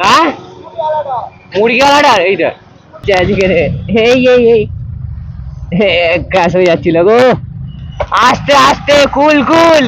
হ্যাঁ? মুরগিওয়ালাটা এইটা আজকে রে এই এই এই ক্রাশ হয়ে যাচ্ছিল গো। আস্তে আস্তে কুল কুল।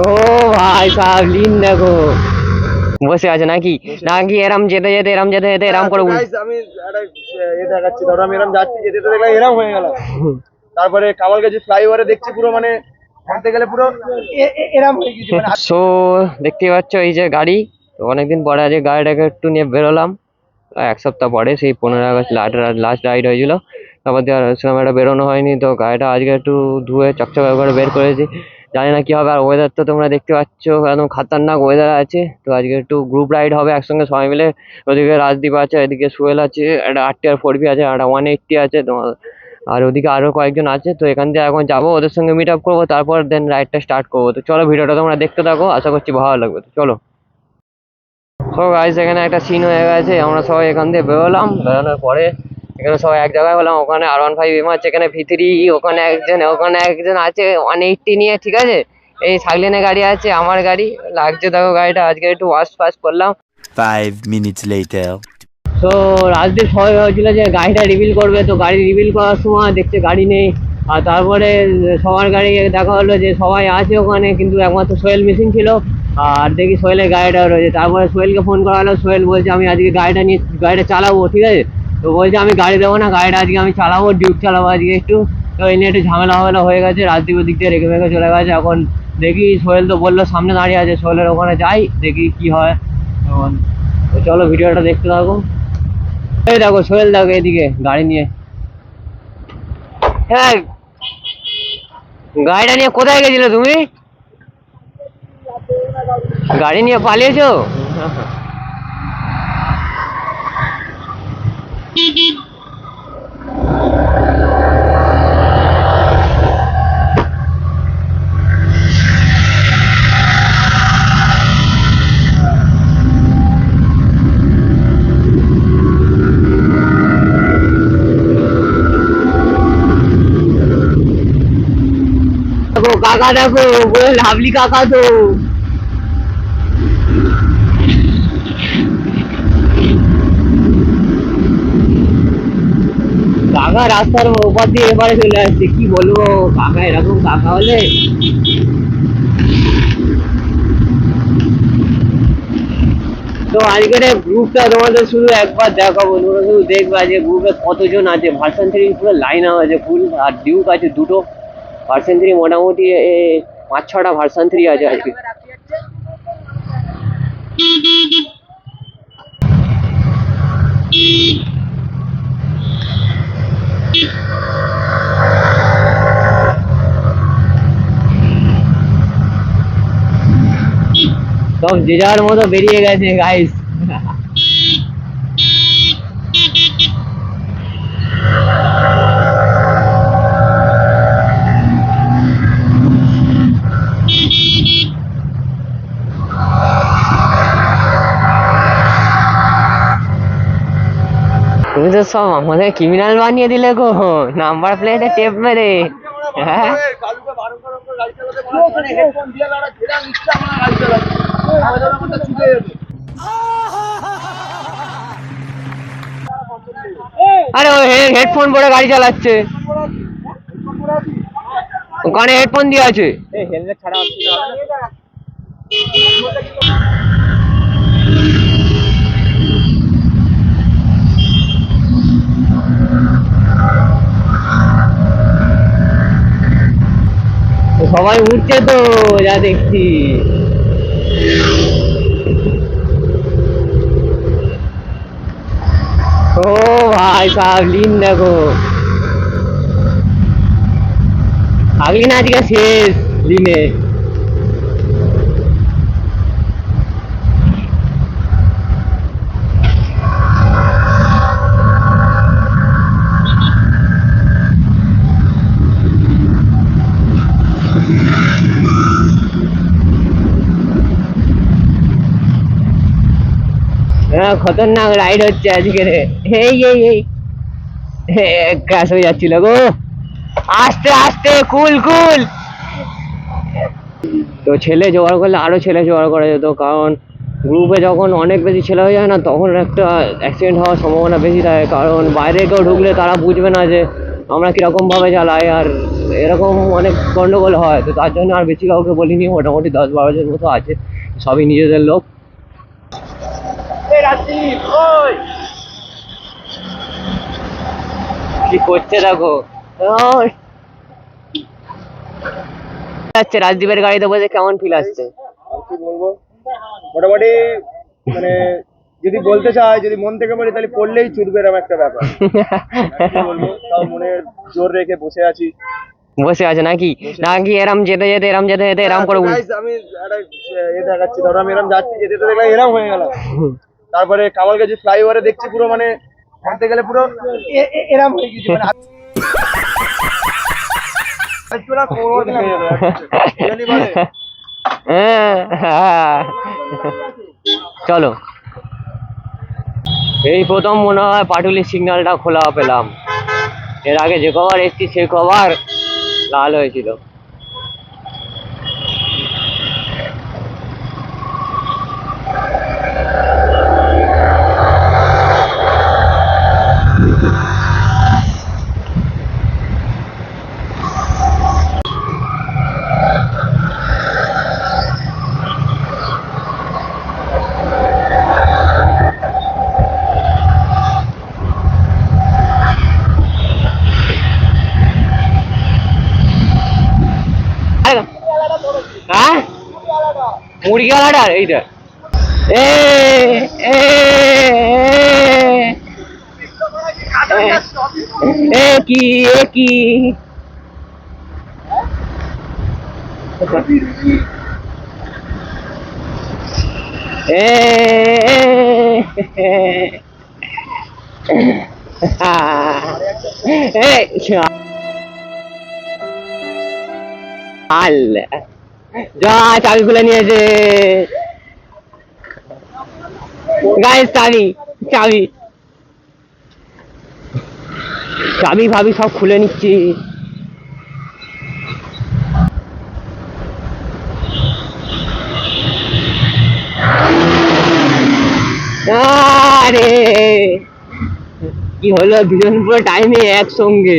ও ভাই সাহেব লিন দেখো বসে আছে নাকি? নাকি এরম যেতে যেতে এরম যেতে যেতে এরম করে উল- আমি একটা দেখাচ্ছি ধরো আমি এরম যাচ্ছি যেতে যেতে দেখলাম এরম হয়ে গেল। তারপরে কামালগাছি ফ্লাইওভারে দেখছি পুরো মানে হাঁটতে গেলে পুরো এরম হয়ে গেছে মানে সো দেখতে পাচ্ছ এই যে গাড়ি, তো অনেকদিন পরে আজকে গাড়িটাকে একটু নিয়ে বেরোলাম। এক সপ্তাহ পরে, সেই পনেরো আগস্ট লাস্ট রাইড হয়েছিল। তারপর সেরকম একটা বেরোনো হয়নি, তো গাড়িটা আজকে একটু ধুয়ে চকচকে করে বের করেছি। জানি না কি হবে, আর ওয়েদার তো তোমরা দেখতে পাচ্ছ, একদম খাতারনাক ওয়েদার আছে। তো আজকে একটু গ্রুপ রাইড হবে একসঙ্গে সবাই মিলে। ওদিকে রাজদীপ আছে, এদিকে সোহেল আছে, একটা আর ফোর বি আছে, একটা ওয়ান এইটটি আছে, তোমার আর ওদিকে আরও কয়েকজন আছে, তো এখান থেকে এখন যাব, ওদের সঙ্গে মিট আপ করব, তারপর দেন রাইডটা স্টার্ট করব। তো চলো ভিডিওটা তোমরা দেখতে থাকো, আশা করছি ভালো লাগবে। তো চলো। সো গাইস এখানে একটা সিন হয়ে গেছে, আমরা সবাই এখান থেকে বেরোলাম, বেরোনোর পরে এখানে সবাই এক জায়গায় হলাম ওখানে আর ওয়ান ফাইভ এম আছে, এখানে ভিতরি ওখানে একজন ওখানে একজন আছে ওয়ান এইটটি নিয়ে, ঠিক আছে? এই সাইলেনের গাড়ি আছে, আমার গাড়ি, লাগছে দেখো গাড়িটা, আজকে একটু ওয়াশ ফাশ করলাম। Five minutes later. তো রাজদীপ সবাই ভাবছিল যে গাড়িটা রিভিল করবে, তো গাড়ি রিভিল করার সময় দেখছে গাড়ি নেই। আর তারপরে সবার গাড়ি দেখা হলো যে সবাই আছে ওখানে, কিন্তু একমাত্র সোহেল মিসিং ছিল। আর দেখি সোহেলের গাড়িটা রয়েছে। তারপরে সোহেলকে ফোন করা হলো, সোহেল বলছে, আমি আজকে গাড়িটা নিয়ে, গাড়িটা চালাবো, ঠিক আছে? তো বলছে, আমি গাড়ি দেবো না, গাড়িটা আজকে আমি চালাবো ডিউক চালাবো আজকে একটু। তো এই নিয়ে একটু ঝামেলা ফামেলা হয়ে গেছে। রাজদীপ ওদিক দিয়ে রেখে মেখে চলে গেছে। এখন দেখি সোহেল তো বলল, সামনে দাঁড়িয়ে আছে, সোহেলের ওখানে যাই, দেখি কি হয়। এখন চলো, ভিডিওটা দেখতে থাকো। এই দেখো, সোহেল দেখো এদিকে, গাড়ি নিয়ে। হ্যাঁ গাড়িটা নিয়ে কোথায় গেছিলে তুমি? গাড়ি নিয়ে পালিয়েছো? কাকা দেখো বলে লাভলি কাকা তো। কাকা রাস্তার ওপর দিয়ে এবারে চলে আসছে, কি বলব, কাকা এরকম কাকা হলে। তো আজকের গ্রুপটা তোমাদের শুধু একবার দেখাবো, তোমরা শুধু দেখবা যে গ্রুপে কতজন আছে। ভার্সন থ্রি পুরো লাইন আছে ফুল আর ডিউক আছে দুটো। ভার্সন থ্রি মোটামুটি এ, পাঁচ ছটা ভার্সন থ্রি আছে আজকে সব যে যার মতো বেরিয়ে গেছে গাইস তো সব আমাদের ক্রিমিনাল বানিয়ে দিলে গো নাম্বার প্লেটে টেপ মেরে। হ্যাঁ? আরে ও হেডফোন পরে গাড়ি চালাচ্ছে। ওখানে হেডফোন দিয়ে আছে। হেলমেট ছাড়া সবাই উঠছে তো, যা দেখছি। ও ভাই সাহেব লিন দেখো। আগলি না আজকে শেষ লিনে হ্যাঁ খতরনাক রাইড হচ্ছে আজকে। এই এই এই। ক্র্যাশ হয়ে যাচ্ছিল গো। আস্তে আস্তে, কুল কুল। তো ছেলে জোগাড় করলে আরও ছেলে জোগাড় করা যেত, কারণ গ্রুপে যখন অনেক বেশি ছেলে হয়ে যায় না, তখন একটা অ্যাক্সিডেন্ট হওয়ার সম্ভাবনা বেশি থাকে, কারণ বাইরে কেউ ঢুকলে তারা বুঝবে না যে আমরা কীরকম ভাবে চালাই, আর এরকম অনেক গন্ডগোল হয়। তো তার জন্য আর বেশি কাউকে বলিনি, মোটামুটি দশ বারো জন মতো আছে, সবই নিজেদের লোক। কি করছে দেখো? ওই। রাজদীপের গাড়িতে বসে কেমন ফিল আসছে? কি বলব? মোটামুটি মানে যদি বলতে চাই যদি মন থেকে বলি তাহলে পড়লেই চুরবে এরকম একটা ব্যাপার। কি বলব? তাও মনে জোর রেখে বসে আছি। বসে আছে নাকি? নাকি এরম যেতে যেতে এরম যেতে যেতে এরম করে উল- আমি এ দেখাচ্ছি ধরো আমি এরম যাচ্ছি যেতে যেতে দেখলাম এরম হয়ে গেল। তারপরে কামালগাছি ফ্লাইওভারে দেখছি পুরো মানে হাঁটতে গেলে পুরো এরম হয়ে গেছে মানে। হ্যাঁ। চলো এই প্রথম মনে হয় পাটুলির সিগন্যালটা খোলা পেলাম এর আগে যে কবার এসছি সে কবার লাল হয়েছিল হ্যাঁ মুরগিওয়ালাটা এইটা এ কি এ কি এ চাবি নিয়েছে চাবি চাবি। চাবি ভাবি সব খুলে নিচ্ছি। আরে, কি হলো? দুজন পুরো টাইমে একসঙ্গে।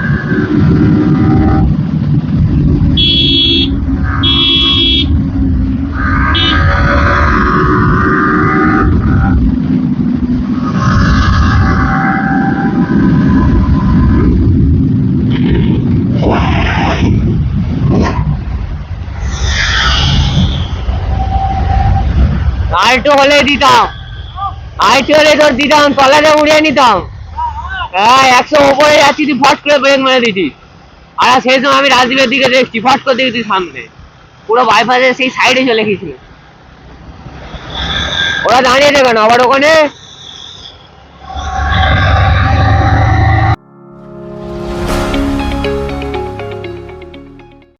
আর একটু হলে দিতাম। আরেকটু হলে তোর দিতাম তলাটা উড়িয়ে নিতাম। হ্যাঁ একশো ওপরে যাচ্ছি, তুই ফট করে ব্রেক মেরে দিতিস। আর সেই সময় আমি রাজদীপের দিকে দেখছি, ফট করে দেখছি সামনে। পুরো বাইপাসের সেই সাইডে চলে গেছিল ওরা দাঁড়িয়ে দেবে না আবার ওখানে?